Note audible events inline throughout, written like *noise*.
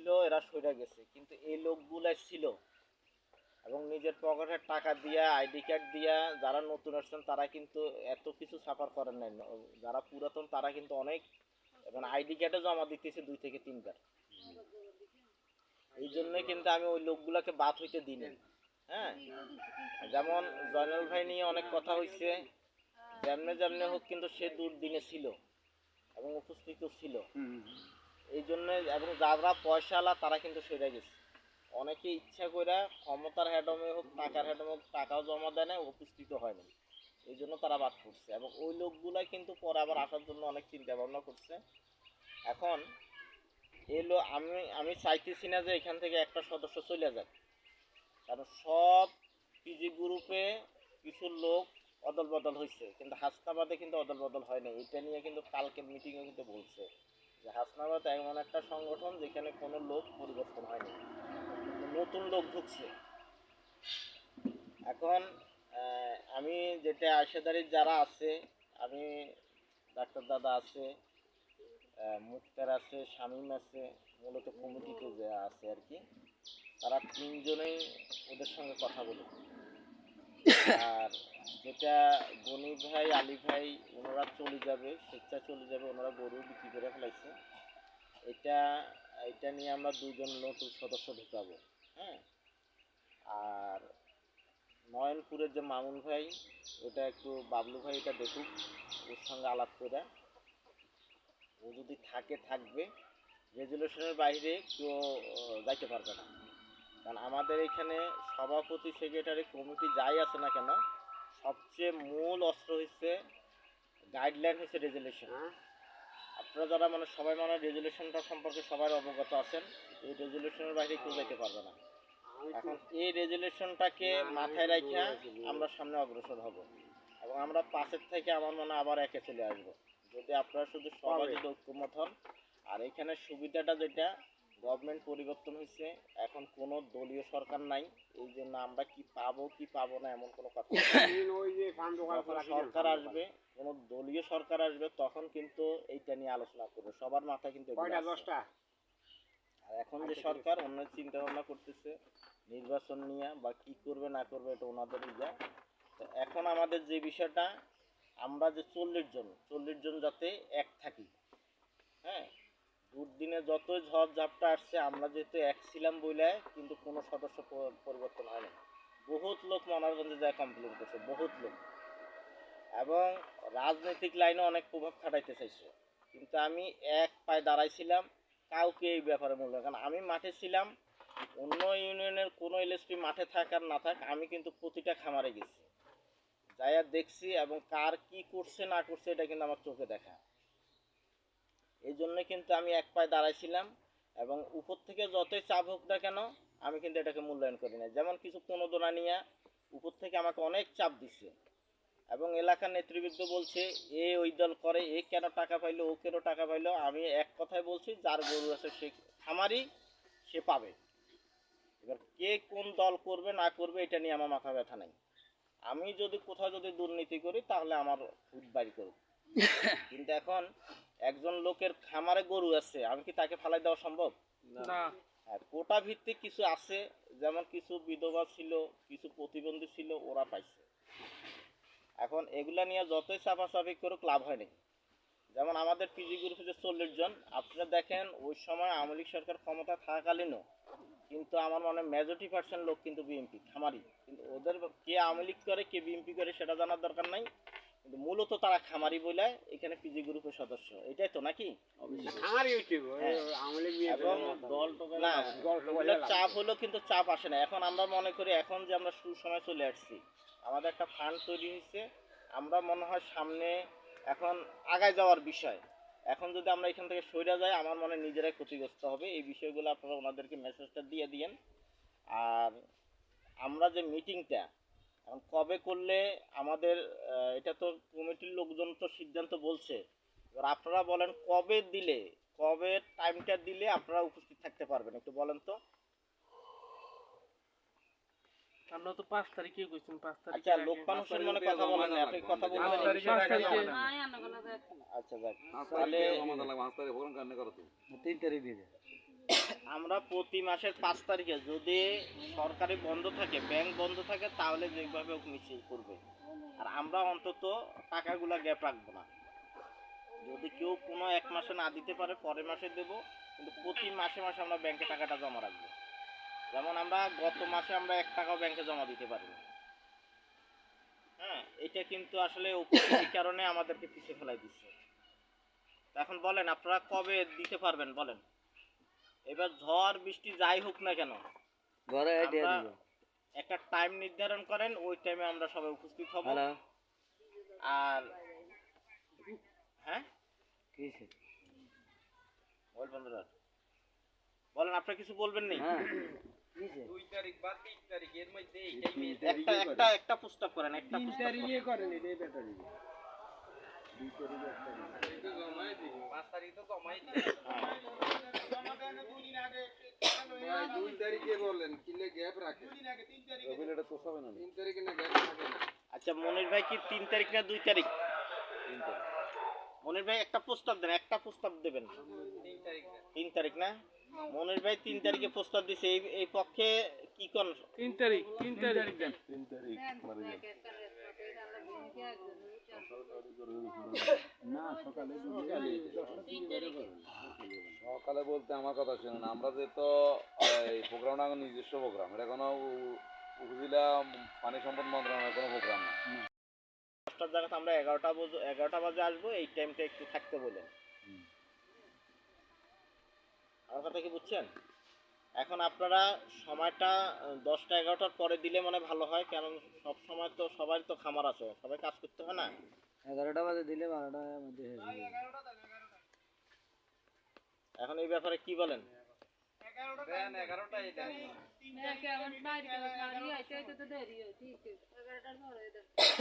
ছিল, এরা সরে গেছে। কিন্তু এই লোকগুলা ছিল। এবং নিজের পকেটের টাকা দিয়া, আইডি কার্ড দিয়া যারা নতুন আসছেন, তারা কিন্তু এত কিছু সাফার করেন নাই। যারা পুরাতন, তারা কিন্তু অনেক, এবং আইডি কার্ডে জমা দিতেছে দুই থেকে তিনবার। এই জন্য কিন্তু আমি ওই লোকগুলাকে বাদ হইতে দিই। হ্যাঁ? যেমন জয়নাল ভাই নিয়ে অনেক কথা হয়েছে যেমনে যেমনে হোক, কিন্তু সে দুর্দিনে ছিল। এবং উপস্থিত ছিল। এই জন্য এবং যারা পয়সাওয়ালা তারা কিন্তু সেরে গেছে। অনেকে ইচ্ছা করে ক্ষমতার হ্যাডমে হোক, টাকার হ্যাডমে হোক, টাকাও জমা দেয় না উপস্থিত হয় না এই জন্য তারা বাদ করছে এবং ওই লোকগুলাই কিন্তু পরে আবার আসার জন্য অনেক চিন্তা ভাবনা করছে। এখন এলো, আমি আমি চাইতেছি না যে এখান থেকে একটা সদস্য চলে যাক। কারণ সব পিজি গ্রুপে কিছু লোক অদল বদল হয়েছে কিন্তু হাসনাবাদে কিন্তু অদল বদল হয় না এটা নিয়ে কিন্তু কালকের মিটিংয়ে কিন্তু বলছে। যে হাসনাবাদ এমন একটা সংগঠন যেখানে কোনো লোক পরিবর্তন হয়নি। নতুন লোক ঢুকছে। এখন আমি যেটা আশেদারির যারা আছে, আমি ডাক্তার দাদা আছে মুক্তার আছে, শামীম আছে, মূলত কমিটিতে যে আছে আর কি, তারা তিনজনেই ওদের সঙ্গে কথা বলে আর যেটা গনি ভাই, আলী ভাই, ওনারা চলে যাবে, স্বেচ্ছা চলে যাবে, ওনারা গরু বিক্রি করে ফেলাইছে। এটা এটা নিয়ে আমরা দুজন নতুন সদস্য ঢুকাবো হ্যাঁ? আর নয়নপুরের যে মামুন ভাই, ওটা একটু বাবলু ভাই এটা দেখুক, ওর সঙ্গে আলাপ করে। ও যদি থাকে, থাকবে। রেজুলেশনের বাইরে কেউ যাইতে পারবে না। কারণ আমাদের এখানে সভাপতি সেক্রেটারি কমিটি যাই আছে না কেন সবচেয়ে মূল অস্ত্র হচ্ছে গাইডলাইন হচ্ছে রেজুলেশন আপনারা যারা মানে সবাই মানে রেজুলেশনটা সম্পর্কে সবাই অবগত আছেন এই রেজুলেশনের বাইরে কেউ যেতে পারবে না। এখন এই রেজুলেশনটাকে মাথায় রাখা আমরা সামনে অগ্রসর হব। এবং আমরা পাশের থেকে আমার মনে আবার একে চলে আসব। যদি আপনারা শুধু সবাই যদি ঐক্যমত হন আর এখানে সুবিধাটা যেটা গভর্নমেন্ট পরিবর্তন হয়েছে এখন কোনো দলীয় সরকার নাই এই জন্য আমরা কি পাবো কি পাবো না এমন কোনো কথা *laughs* সরকার আসবে কোনো দলীয় সরকার আসবে তখন কিন্তু এইটা নিয়ে আলোচনা করবে। সবার মাথায় কিন্তু আর এখন যে সরকার অন্য চিন্তা ভাবনা করতেছে নির্বাচন নিয়ে বা কি করবে না করবে এটা ওনাদের ইয়া তো এখন আমাদের যে বিষয়টা আমরা যে চল্লিশ জন চল্লিশ জন যাতে এক থাকি হ্যাঁ? দুর্দিনে যতই ঝড় ঝাপটা আসছে, আমরা যেহেতু এক ছিলাম বলে কিন্তু কোনো সদস্য পরিবর্তন হয় না বহুত লোক মনারগঞ্জে যায় কমপ্লেন করছে, বহুত লোক। এবং রাজনৈতিক লাইনে অনেক প্রভাব খাটাইতে চাইছে। কিন্তু আমি এক পায়ে দাঁড়াইছিলাম, কাউকে এই ব্যাপারে মূল্য কারণ আমি মাঠে ছিলাম, অন্য ইউনিয়নের কোনো এলএসপি মাঠে থাক আর না থাক, আমি কিন্তু প্রতিটা খামারে গেছি। যাইয়া দেখছি এবং কার কি করছে, না করছে, এটা কিন্তু আমার চোখে দেখা। এই জন্য কিন্তু আমি এক পায়ে দাঁড়াইছিলাম এবং উপর থেকে যতই চাপ হোক না কেন আমি কিন্তু এটাকে মূল্যায়ন করি না যেমন কিছু প্রণোদনা নিয়ে উপর থেকে আমাকে অনেক চাপ দিচ্ছে এবং এলাকার নেতৃবৃন্দ বলছে এ ওই দল করে এ কেন টাকা পাইলো ও কেন টাকা পাইলো? আমি এক কথায় বলছি যার গরু আছে সে খামারই সে পাবে। এবার কে কোন দল করবে না করবে এটা নিয়ে আমার মাথা ব্যথা নাই। আমি যদি কোথাও যদি দুর্নীতি করি তাহলে আমার ফুট বাড়ি করুক। *laughs* কিন্তু এখন একজন লোকের খামারে গরু আছে আমি কি তাকে ফালাই দেওয়া সম্ভব? না। হ্যাঁ কোটা ভিত্তিক কিছু আছে যেমন কিছু বিধবা ছিল কিছু প্রতিবন্ধী ছিল ওরা পাইছে। এখন এগুলা নিয়ে যতই চাপাচাপি করুক লাভ হয় নাই যেমন আমাদের পিজি গ্রুপে যে চল্লিশ জন। আপনারা দেখেন ওই সময় আওয়ামী লীগ সরকার ক্ষমতা থাকাকালীনও কিন্তু আমার মনে মেজরিটি পার্সেন্ট লোক কিন্তু বিএনপি খামারি। কিন্তু ওদের কে আওয়ামী লীগ করে কে বিএনপি করে সেটা জানার দরকার নাই। কিন্তু মূলত তারা খামারি বলে এখানে পিজি গ্রুপের সদস্য। এটাই তো নাকি? ওগুলো চাপ হলো কিন্তু চাপ আসে না। এখন আমরা মনে করি এখন যে আমরা সুসময় চলে আসছি আমাদের একটা ফান্ড তৈরি হয়েছে। আমরা মনে হয় সামনে এখন আগায় যাওয়ার বিষয়। এখন যদি আমরা এখান থেকে সরে যাই আমার মনে হয় নিজেরাই ক্ষতিগ্রস্ত হবে। এই বিষয়গুলো আপনারা ওনাদেরকে মেসেজটা দিয়ে দিয়েন। আর আমরা যে মিটিংটা এখন কবে করলে আমাদের এটা তো কমিটির লোকজন তো সিদ্ধান্ত বলছে। এবার আপনারা বলেন কবে দিলে কবে টাইমটা দিলে আপনারা উপস্থিত থাকতে পারবেন? একটু বলেন তো। আমরা তো পাঁচ তারিখে পাঁচ তারিখে আচ্ছা লোক মানুষের মনে কথা বলেন আপনি কথা পাঁচ তারিখে। আচ্ছা তিন তারিখ দিয়ে আমরা প্রতি মাসের পাঁচ তারিখে যদি সরকারি বন্ধ থাকে ব্যাংক বন্ধ থাকে, তাহলে যেভাবে হোক মিছিল করবে। আর আমরা অন্তত টাকাগুলা গ্যাপ রাখব না। যদি কেউ কোনো এক মাসে না দিতে পারে, পরের মাসে দেবো, কিন্তু প্রতি মাসে মাসে আমরা ব্যাংকে টাকাটা জমা রাখব। যেমন আমরা গত মাসে আমরা এক টাকাও ব্যাংকে জমা দিতে পারিনি। হ্যাঁ এটা কিন্তু আসলে উপস্থিতির কারণে আমাদেরকে পিছিয়ে ফেলাই দিচ্ছে। এখন বলেন, আপনারা কবে দিতে পারবেন? বলেন। এবার ঝড় বৃষ্টি যাই হোক না কেন ঘরে আইডিয়া দিব। একটা টাইম নির্ধারণ করেন ওই টাইমে আমরা সবাই উপস্থিত হব। হ্যালো আর হ্যাঁ? কিসে বল বন্ধুরা। বলেন আপনি কিছু বলবেন নি হ্যাঁ। কিসে একটা একটা একটা প্রস্তাব করেন একটা প্রস্তাব করেন। দুই তারিখে বলেন কিলে গ্যাপ রাখে তিন তারিখে। না গ্যাপ রাখে আচ্ছা মনির ভাই কি তিন তারিখ না দুই তারিখ? মনির ভাই একটা প্রস্তাব দেন একটা প্রস্তাব দেবেন। তিন তারিখ না। মনির ভাই তিন তারিখে প্রস্তাব দিছে এই এই পক্ষে কি কোন তিন তারিখ তিন তারিখ। দেন। *laughs* সকালে বলতে আমার কথা শুনুন আমরা যে তো এই প্রোগ্রামটা আমার নিজস্ব প্রোগ্রাম। এটা কোনো উপজেলা পানি সম্পদ মন্ত্রণালয়ের কোনো প্রোগ্রাম না। দশটার জায়গাতে আমরা এগারোটা বাজে এগারোটা বাজে আসব এই টাইমটা একটু থাকতে বলেন। আমার কথা কি বুঝছেন? এখন আপনারা সময়টা দশটা এগারোটার পরে দিলে মানে ভালো হয় কারণ সব সময় তো সবাই তো খামার আছে সবাই কাজ করতে হয় না এগারোটা বাজে দিলে বারোটার মধ্যে হয়ে। এখন এই ব্যাপারে কি বলেন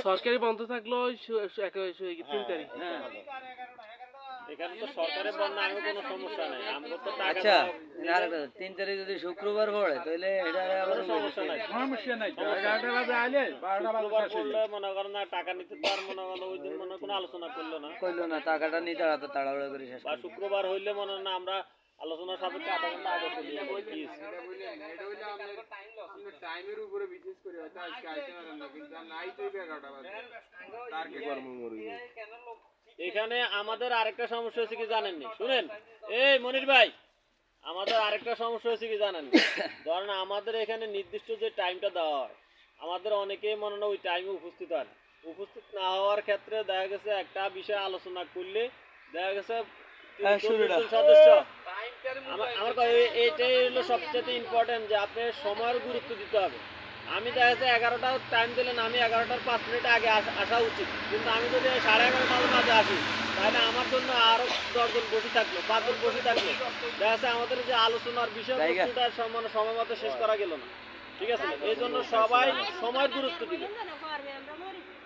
সরকারি বন্ধ থাকল তিন হ্যাঁ, তারিখ ভালো। এখানে তো সরকারের বন্যা কোনো সমস্যা নেই। আমরা তো টাকা আচ্ছা আর তিন তারিখ যদি শুক্রবার পড়ে তাহলে এটা আবার সমস্যা নাই। সমস্যা নাই। এগারোটা বাজে আইলে শুক্রবার পড়লে মনে করেন না টাকা নিতে মনে ওই দিন মনে কোনো আলোচনা করল না। কইলো না টাকাটা তাড়া তাড়াহুড়ো করে শেষ বা শুক্রবার হইলে মনে হয় না আমরা আলোচনার সাপেক্ষে আধা ঘণ্টা আগে চলে যাব প্লিজ এটা বললেন এটা হইলে আপনার টাইমের উপরে বিশেষ করে হয়তো আজকে আইতে পারেন না কিন্তু নাই তো এগারোটা বাজে। টার্গেট এখানে আমাদের আরেকটা সমস্যা হচ্ছে কি জানেননি? শুনেন। এই মনির ভাই আমাদের আরেকটা সমস্যা হচ্ছে কি জানেন ধরেন আমাদের এখানে নির্দিষ্ট যে টাইমটা দেওয়া হয় আমাদের অনেকেই মনে হয় ওই টাইমে উপস্থিত হয় উপস্থিত না হওয়ার ক্ষেত্রে দেখা গেছে একটা বিষয় আলোচনা করলে দেখা গেছে হ্যাঁ, সদস্য। আমার আমার কথা এইটাই হলো সবচেয়ে ইম্পর্টেন্ট যে আপনি সময়ের গুরুত্ব দিতে হবে। আমি দেখা যাচ্ছে এগারোটার টাইম দিলেন আমি এগারোটার পাঁচ মিনিট আগে আসা উচিত। কিন্তু আমি যদি সাড়ে এগারোটার মাঝে আসি তাহলে আমার জন্য আরও দশজন বসে থাকল পাঁচজন বসে থাকল। দেখা যাচ্ছে আমাদের যে আলোচনার বিষয়বস্তুটা সম্মান সময় মতো শেষ করা গেল না। ঠিক আছে? এই জন্য সবাই সময়ের গুরুত্ব দিবে।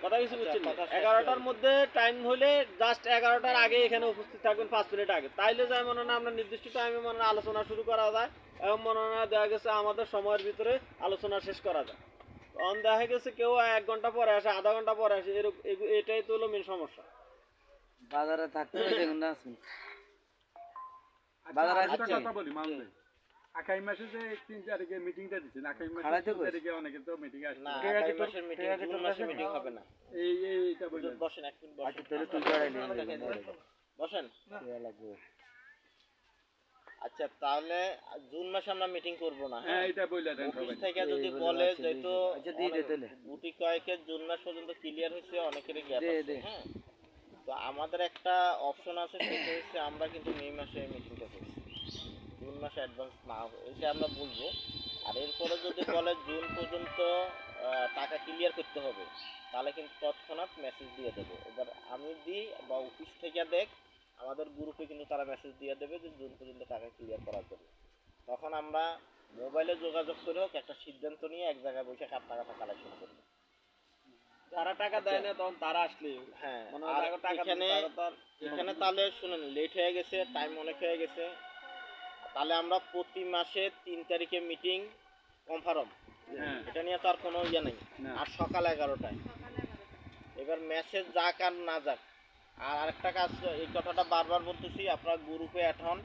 কথা কিছু বুঝছেন এগারোটার মধ্যে টাইম হলে জাস্ট এগারোটার আগে এখানে উপস্থিত থাকবেন পাঁচ মিনিট আগে। তাইলে যায় মনে হয় না আমরা নির্দিষ্ট টাইমে মনে হয় আলোচনা শুরু করা যায় এবং মনে হয় না দেখা গেছে আমাদের সময়ের ভিতরে আলোচনা শেষ করা যায়। তখন দেখা গেছে কেউ এক ঘণ্টা পরে আসে আধা ঘণ্টা পরে আসে এরকম এটাই তো হলো মেন সমস্যা। বাজারে থাকতে হবে দেখুন না বাজারে আচ্ছা, আসছে কথা বলি আগামী মাসে যে তিন তারিখে মিটিংটা দিচ্ছেন আগামী মাসে তিন তারিখে অনেকে তো মিটিং আসছে না আগামী মাসের মিটিং জুন মাসে মিটিং হবে না। এই এই এইটা বললেন বসেন এক মিনিট আচ্ছা বসেন তাহলে তুই বসেন। আচ্ছা তাহলে জুন মাসে আমরা মিটিং করব না হ্যাঁ? হ্যাঁ এটা বললে দেন সবাই। থেকে যদি বলে আচ্ছা। আচ্ছা, দিয়ে দে তাহলে। গুটি কয়েকের জুন মাস পর্যন্ত ক্লিয়ার অনেকেরই গ্যাপ আছে হ্যাঁ? তো আমাদের একটা অপশন আছে সেটা হচ্ছে আমরা কিন্তু মে মাসে মিটিংটা করছি। জুন মাসে অ্যাডভান্স না এটা আমরা বলব। আর এরপরে যদি বলে জুন পর্যন্ত টাকা ক্লিয়ার করতে হবে তাহলে কিন্তু তৎক্ষণাৎ মেসেজ দিয়ে দেবো। এবার আমি দিই বা অফিস থেকে দেখ আমাদের গ্রুপে কিন্তু তারা মেসেজ দিয়ে দেবে যে জুন পর্যন্ত টাকা ক্লিয়ার করার জন্য। তখন আমরা মোবাইলে যোগাযোগ করে হোক একটা সিদ্ধান্ত নিয়ে এক জায়গায় বসে কার টাকাটা কালেকশন করব। যারা টাকা দেয় না তখন তারা আসলে হ্যাঁ এখানে এখানে তাহলে শুনেন লেট হয়ে গেছে টাইম অনেক হয়ে গেছে। তাহলে আমরা প্রতি মাসে তিন তারিখে মিটিং কনফার্ম হ্যাঁ। এটা নিয়ে তো আর কোনো ইয়ে নেই। আর সকাল এগারোটায়। এবার মেসেজ যাক আর না যাক। আর আরেকটা কাজ এই কথাটা বারবার বলতেছি আপনার গ্রুপে অ্যাড হন